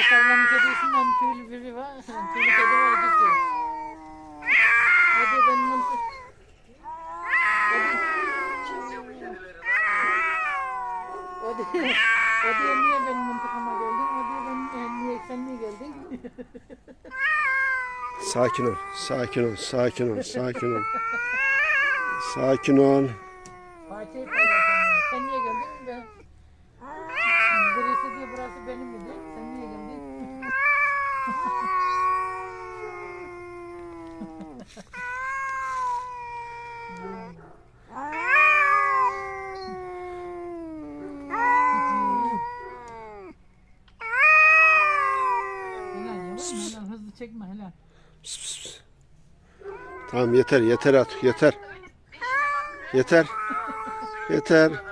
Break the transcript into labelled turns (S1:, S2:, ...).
S1: Arkasından tüylü biri var. Tüylü kedi var gitti. Hadi ben diyor, o diyor niye benim mıntıkama geldin? Diyor ben niye sen niye geldin?
S2: Sakin ol, sakin ol, sakin ol, sakin ol. Sakin ol.
S1: Bahçeyi paylaşamıyor. Sen niye geldin? Ben Birisi diyor burası benim mi diyor. Sen niye geldin? Helal yavaş helal hızlı çekme helal.
S2: Tamam yeter, yeter at, yeter. Yeter. Yeter.